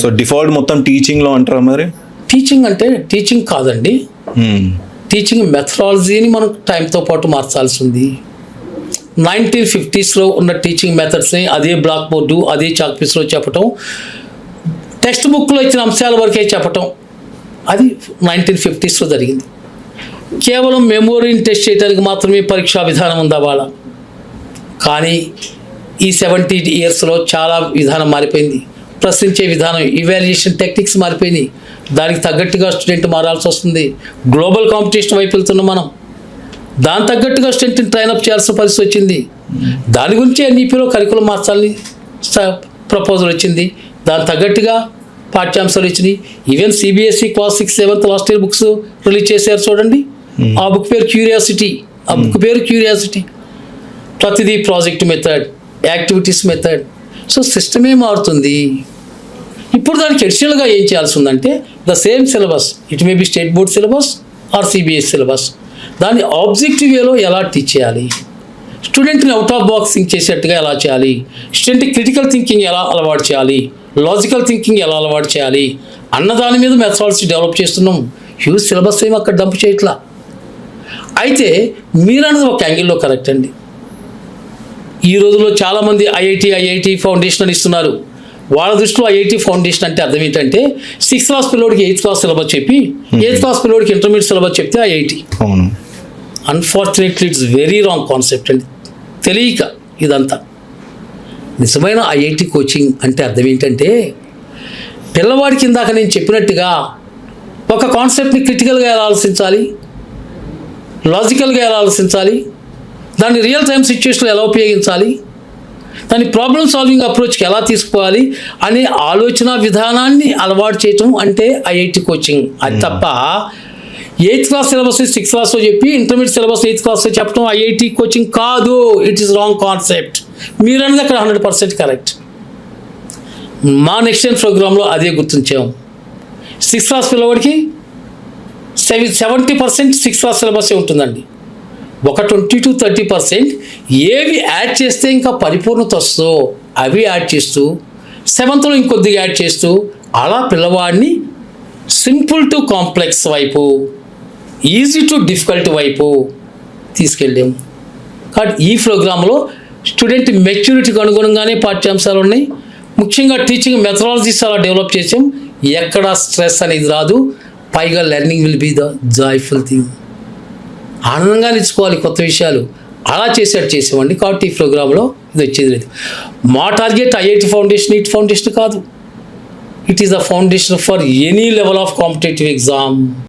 So default మొత్తం టీచింగ్లో అంటారా మరి? టీచింగ్ అంటే టీచింగ్ కాదండి. టీచింగ్ మెథడాలజీని మనం టైంతో పాటు మార్చాల్సి ఉంది నైన్టీన్ ఫిఫ్టీస్లో ఉన్న టీచింగ్ మెథడ్స్ని అదే బ్లాక్ బోర్డు అదే చాక్ పీస్లో చెప్పటం. టెక్స్ట్ బుక్లో ఇచ్చిన అంశాల వరకే చెప్పటం. అది నైన్టీన్ ఫిఫ్టీస్లో జరిగింది. కేవలం మెమోరీని టెస్ట్ చేయడానికి మాత్రమే పరీక్షా విధానం ఉందా వాళ్ళ కానీ ఈ సెవెంటీ ఇయర్స్లో చాలా విధానం మారిపోయింది. ప్రశ్నించే విధానం ఇవాల్యుయేషన్ టెక్నిక్స్ మారిపోయినాయి. దానికి తగ్గట్టుగా స్టూడెంట్ మారాల్సి వస్తుంది. గ్లోబల్ కాంపిటీషన్ వైపు వెళ్తున్నాం మనం. దాని తగ్గట్టుగా స్టూడెంట్ని ట్రైన్అప్ చేయాల్సిన పరిస్థితి వచ్చింది. దాని గురించి ఎన్ఈపీలో కరికులం మార్చాలని ప్రపోజల్ వచ్చింది. దాని తగ్గట్టుగా పాఠ్యాంశాలు వచ్చినాయి. Even CBSE class six seventh last year books release చేశారు చూడండి. ఆ బుక్ పేరు క్యూరియాసిటీ ఆ బుక్ పేరు క్యూరియాసిటీ ప్రతిదీ project method activities method so సిస్టమే మారుతుంది. ఇప్పుడు దానికి అడిషనల్గా ఏం చేయాల్సి ఉందంటే the same syllabus it may be state board syllabus or C B S syllabus దాన్ని ఆబ్జెక్టివ్ వేలో ఎలా టీచ్ చేయాలి స్టూడెంట్ని అవుట్ ఆఫ్ బాక్స్ థింక్ చేసేట్టుగా ఎలా చేయాలి? స్టూడెంట్ క్రిటికల్ థింకింగ్ ఎలా అలవాటు చేయాలి? లాజికల్ థింకింగ్ ఎలా అలవాటు చేయాలి? అన్న దాని మీద మెథడాలజీ డెవలప్ చేస్తున్నాం. హ్యూజ్ సిలబస్ ఏమి అక్కడ డంప్ చేయట్లా? అయితే మీరన్నది ఒక యాంగిల్లో కరెక్ట్ అండి. ఈ రోజుల్లో చాలామంది ఐఐటి ఐఐటి ఫౌండేషన్ అని ఇస్తున్నారు. వాళ్ళ దృష్టిలో ఐఐటి ఫౌండేషన్ అంటే అర్థం ఏంటంటే సిక్స్త్ క్లాస్ పిల్లోడికి ఎయిత్ క్లాస్ సిలబస్ చెప్పి ఎయిత్ క్లాస్ పిల్లోడికి ఇంటర్మీడియట్ సిలబస్ చెప్తే IIT. Unfortunately it's very wrong concept అండి. తెలియక ఇదంతా. నిజమైన ఐఐటి కోచింగ్ అంటే అర్థం ఏంటంటే పిల్లవాడికి ఇందాక నేను చెప్పినట్టుగా ఒక కాన్సెప్ట్ని క్రిటికల్గా ఎలా ఆలోచించాలి? లాజికల్గా ఎలా ఆలోచించాలి? దాన్ని రియల్ టైం సిచ్యువేషన్లో ఎలా ఉపయోగించాలి? దాని ప్రాబ్లమ్ సాల్వింగ్ అప్రోచ్కి ఎలా తీసుకోవాలి అనే ఆలోచన విధానాన్ని అలవాటు చేయటం అంటే ఐఐటి కోచింగ్ అది తప్ప ఎయిత్ క్లాస్ సిలబస్ సిక్స్త్ క్లాస్లో చెప్పి ఇంటర్మీడియట్ సిలబస్ ఎయిత్ క్లాస్లో చెప్పడం ఐఐటి కోచింగ్ కాదు. ఇట్ ఈస్ రాంగ్ కాన్సెప్ట్ మీరు అన్నది అక్కడ హండ్రెడ్ పర్సెంట్ కరెక్ట్ మా నెక్స్ట్ ఇయర్ ప్రోగ్రాంలో అదే గుర్తించాం సిక్స్త్ క్లాస్ పిల్లవాడికి seven seventy percent sixth class సిలబసే ఉంటుందండి. ఒక ట్వంటీ టు థర్టీ పర్సెంట్ ఏవి యాడ్ చేస్తే ఇంకా పరిపూర్ణత వస్తుందో అవి యాడ్ చేస్తూ సెవెంత్లో ఇంకొద్దిగా యాడ్ చేస్తూ అలా పిల్లవాడిని సింపుల్ టు కాంప్లెక్స్ వైపు ఈజీ టు డిఫికల్ట్ వైపు తీసుకెళ్ళాము కాబట్టి ఈ ప్రోగ్రాంలో స్టూడెంట్ మెచ్యూరిటీకి అనుగుణంగానే పాఠ్యాంశాలు ఉన్నాయి. ముఖ్యంగా టీచింగ్ మెథడాలజీస్ అలా డెవలప్ చేసాం. ఎక్కడ స్ట్రెస్ అనేది రాదు. పైగా learning will be the joyful thing. ఆనందంగా నేర్చుకోవాలి కొత్త విషయాలు. అలా చేసేట్టు చేసామండి కాబట్టి ఈ ప్రోగ్రాంలో ఇది వచ్చేది లేదు. మా target IIT foundation it foundation కాదు. It is the foundation for any level of competitive exam